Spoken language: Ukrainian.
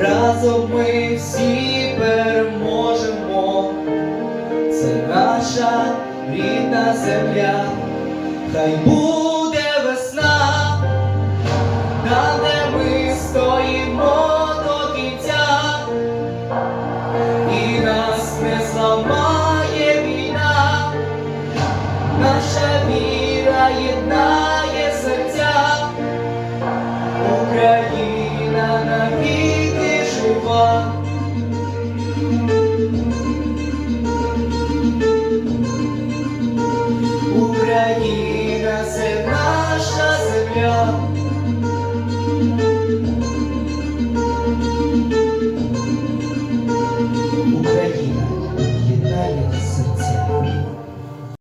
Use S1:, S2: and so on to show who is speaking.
S1: разом ми всі переможемо, це наша рідна земля, хай буде весна, та де ми стоїмо до кінця, і нас не зламає війна, наша віра єдна. слова. Україна це наша земля.